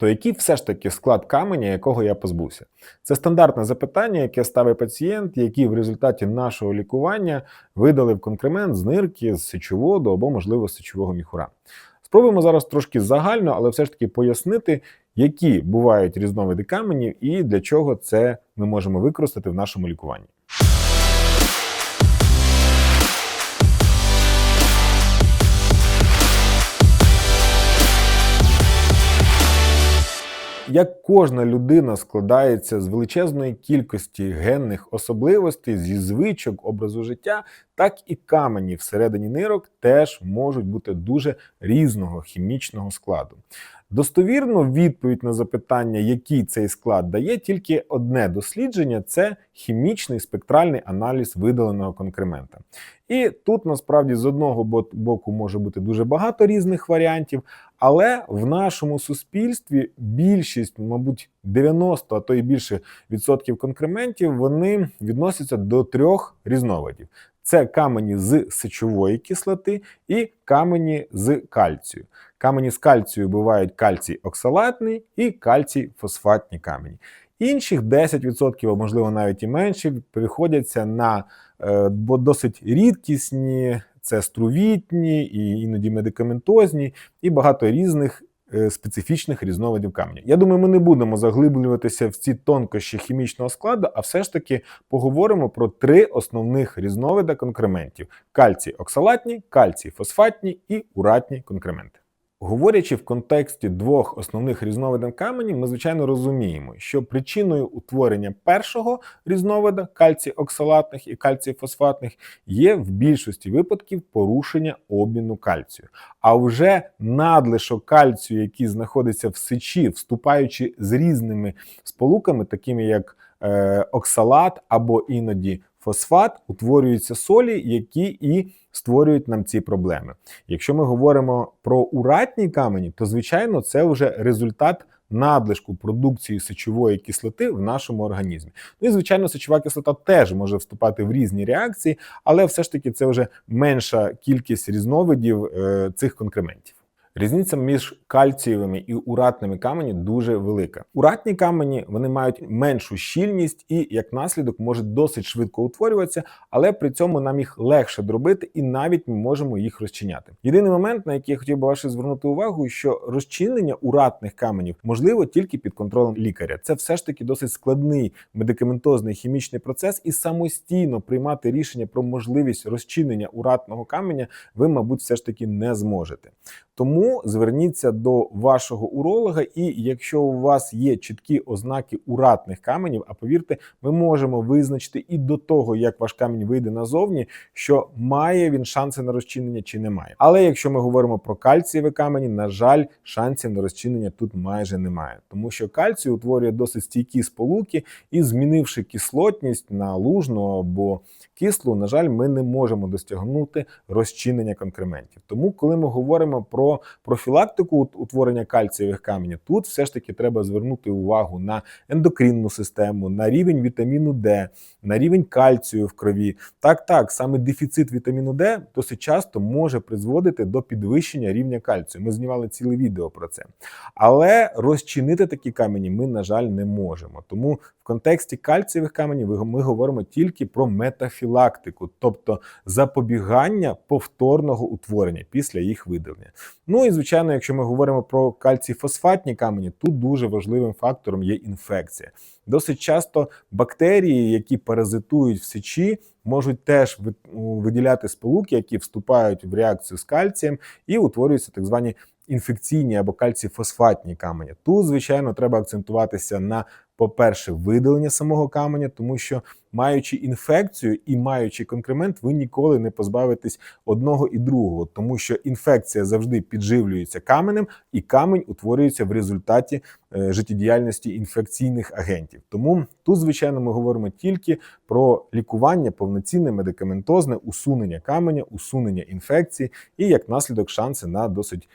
То який все ж таки склад каменя, якого я позбувся? Це стандартне запитання, яке ставить пацієнт, який в результаті нашого лікування видалив конкремент з нирки, з сечоводу або, можливо, з сечового міхура. Спробуємо зараз трошки загально, але все ж таки пояснити, які бувають різновиди каменів і для чого це ми можемо використати в нашому лікуванні. Як кожна людина складається з величезної кількості генних особливостей, зі звичок, образу життя, так і камені всередині нирок теж можуть бути дуже різного хімічного складу. Достовірну відповідь на запитання, який цей склад дає, тільки одне дослідження це хімічний спектральний аналіз видаленого конкремента. І тут насправді з одного боку може бути дуже багато різних варіантів, але в нашому суспільстві більшість, мабуть, 90, а то і більше відсотків конкрементів, вони відносяться до трьох різновидів: це камені з сечової кислоти і камені з кальцію. Камені з кальцію бувають кальцій оксалатний і кальцій фосфатні камені. Інших 10%, а можливо навіть і менше, приходяться на е, досить рідкісні, це струвітні, і іноді медикаментозні, і багато різних е, специфічних різновидів каменю. Я думаю, ми не будемо заглиблюватися в ці тонкощі хімічного складу, а все ж таки поговоримо про три основних різновиди конкрементів: кальцій оксалатні, кальцій фосфатні і уратні конкременти. Говорячи в контексті двох основних різновидів каменів, ми звичайно розуміємо, що причиною утворення першого різновида кальцій оксалатних і кальцій фосфатних є в більшості випадків порушення обміну кальцію. А вже надлишок кальцію, який знаходиться в сечі, вступаючи з різними сполуками, такими як е, оксалат або іноді фосфат, утворюються солі, які і створюють нам ці проблеми. Якщо ми говоримо про уратні камені, то звичайно це вже результат. Надлишку продукції сечової кислоти в нашому організмі. Ну і звичайно, сечова кислота теж може вступати в різні реакції, але все ж таки це вже менша кількість різновидів е, цих конкрементів. Різниця між кальцієвими і уратними камені дуже велика. Уратні камені вони мають меншу щільність і, як наслідок, можуть досить швидко утворюватися, але при цьому нам їх легше дробити, і навіть ми можемо їх розчиняти. Єдиний момент, на який я хотів би ваше звернути увагу, що розчинення уратних каменів можливо тільки під контролем лікаря. Це все ж таки досить складний медикаментозний хімічний процес, і самостійно приймати рішення про можливість розчинення уратного каменя ви, мабуть, все ж таки не зможете. Тому зверніться до вашого уролога, і якщо у вас є чіткі ознаки уратних каменів, а повірте, ми можемо визначити і до того, як ваш камінь вийде назовні, що має він шанси на розчинення чи немає. Але якщо ми говоримо про кальцієві камені, на жаль, шансів на розчинення тут майже немає, тому що кальцій утворює досить стійкі сполуки, і змінивши кислотність на лужну або кислу, на жаль, ми не можемо достягнути розчинення конкрементів. Тому, коли ми говоримо про профілактику утворення кальцієвих каменів, тут все ж таки треба звернути увагу на ендокринну систему, на рівень вітаміну Д, на рівень кальцію в крові. Так, так, саме дефіцит вітаміну Д досить часто може призводити до підвищення рівня кальцію. Ми знімали ціле відео про це. Але розчинити такі камені ми, на жаль, не можемо. Тому в контексті кальцієвих каменів ми говоримо тільки про метафілактику, тобто запобігання повторного утворення після їх видалення. Ну і звичайно, якщо ми говоримо про кальцій-фосфатні камені, тут дуже важливим фактором є інфекція. Досить часто бактерії, які паразитують в сечі, можуть теж виділяти сполуки, які вступають в реакцію з кальцієм, і утворюються так звані інфекційні або кальцій-фосфатні камені. Тут, звичайно, треба акцентуватися на по-перше, видалення самого каменя, тому що маючи інфекцію і маючи конкремент, ви ніколи не позбавитесь одного і другого, тому що інфекція завжди підживлюється каменем, і камень утворюється в результаті е, життєдіяльності інфекційних агентів. Тому тут, звичайно, ми говоримо тільки про лікування, повноцінне медикаментозне усунення каменя, усунення інфекції і як наслідок шанси на досить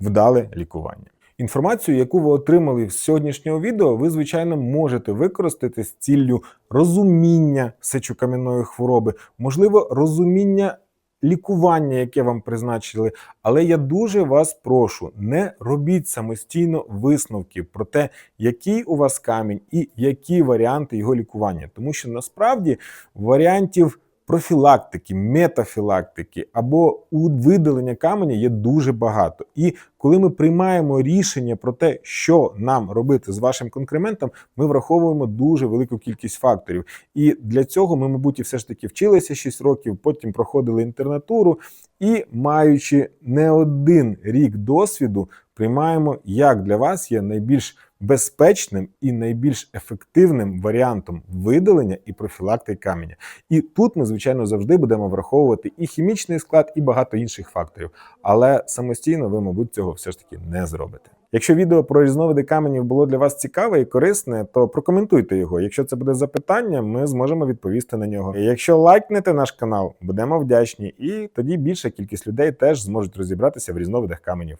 вдале лікування. Інформацію, яку ви отримали з сьогоднішнього відео, ви, звичайно, можете використати з ціллю розуміння сечокам'яної хвороби, можливо, розуміння лікування, яке вам призначили. Але я дуже вас прошу, не робіть самостійно висновки про те, який у вас камінь і які варіанти його лікування, тому що насправді варіантів профілактики, метафілактики або видалення каменя є дуже багато. І коли ми приймаємо рішення про те, що нам робити з вашим конкрементом, ми враховуємо дуже велику кількість факторів. І для цього ми, мабуть, все ж таки вчилися 6 років, потім проходили інтернатуру і, маючи не один рік досвіду, приймаємо, як для вас є найбільш безпечним і найбільш ефективним варіантом видалення і профілактики каменя. І тут ми, звичайно, завжди будемо враховувати і хімічний склад, і багато інших факторів. Але самостійно ви, мабуть, цього все ж таки не зробите. Якщо відео про різновиди каменів було для вас цікаве і корисне, то прокоментуйте його. Якщо це буде запитання, ми зможемо відповісти на нього. Якщо лайкнете наш канал, будемо вдячні, і тоді більша кількість людей теж зможуть розібратися в різновидах каменів.